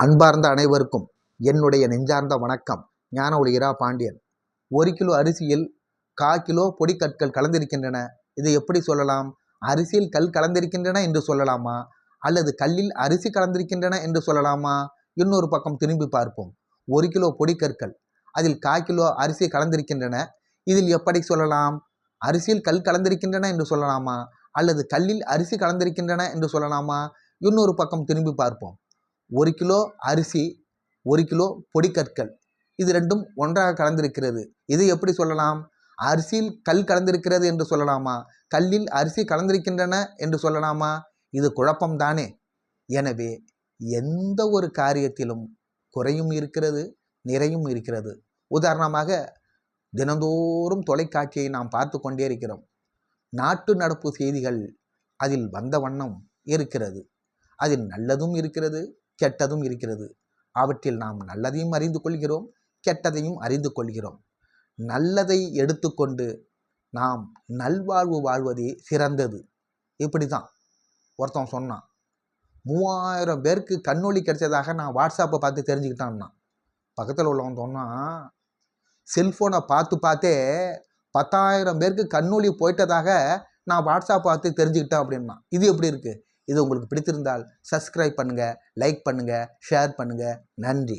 அன்பார்ந்த அனைவருக்கும் என்னுடைய நெஞ்சார்ந்த வணக்கம். ஞான ஒளிகிறா பாண்டியன். ஒரு கிலோ அரிசியில் கா கிலோ பொடிக்கற்கள் கலந்திருக்கின்றன. இதை எப்படி சொல்லலாம்? அரிசியில் கல் கலந்திருக்கின்றன என்று சொல்லலாமா? அல்லது கல்லில் அரிசி கலந்திருக்கின்றன என்று சொல்லலாமா? இன்னொரு பக்கம் திரும்பி பார்ப்போம். ஒரு கிலோ பொடிக்கற்கள். அதில் கா கிலோ அரிசி கலந்திருக்கின்றன. இதில் எப்படி சொல்லலாம்? அரிசியில் கல் கலந்திருக்கின்றன என்று சொல்லலாமா? அல்லது கல்லில் அரிசி கலந்திருக்கின்றன என்று சொல்லலாமா? இன்னொரு பக்கம் திரும்பி பார்ப்போம். ஒரு கிலோ அரிசி ஒரு கிலோ பொடிக்கற்கள். இது ரெண்டும் ஒன்றாக கலந்திருக்கிறது. இதை எப்படி சொல்லலாம்? அரிசியில் கல் கலந்திருக்கிறது என்று சொல்லலாமா? கல்லில் அரிசி கலந்திருக்கின்றன என்று சொல்லலாமா? இது குழப்பம்தானே எனவே எந்த ஒரு காரியத்திலும் குறையும் இருக்கிறது நிறையும் இருக்கிறது. உதாரணமாக தினந்தோறும் தொலைக்காட்சியை நாம் பார்த்து கொண்டே இருக்கிறோம். நாட்டு நடப்பு செய்திகள் அதில் வந்த வண்ணம் இருக்கிறது. அதில் நல்லதும் இருக்கிறது கெட்டதும் இருக்கிறது. அவற்றில் நாம் நல்லதையும் அறிந்து கொள்கிறோம் கெட்டதையும் அறிந்து கொள்கிறோம். நல்லதை எடுத்துக்கொண்டு நாம் நல்வாழ்வு வாழ்வதே சிறந்தது. இப்படி தான் ஒருத்தன் சொன்னான். மூவாயிரம் பேருக்கு கண்ணொளி கிடைச்சதாக நான் வாட்ஸ்அப்பை பார்த்து தெரிஞ்சுக்கிட்டான்னா. பக்கத்தில் உள்ளவன் சொன்னான் செல்ஃபோனை பார்த்து பார்த்தே பத்தாயிரம் பேருக்கு கண்ணொளி போயிட்டதாக நான் வாட்ஸ்அப் பார்த்து தெரிஞ்சுக்கிட்டேன் அப்படின்னா. இது எப்படி இருக்குது இது உங்களுக்கு பிடித்திருந்தால் சப்ஸ்கிரைப் பண்ணுங்கள் லைக் பண்ணுங்கள் ஷேர் பண்ணுங்கள் நன்றி.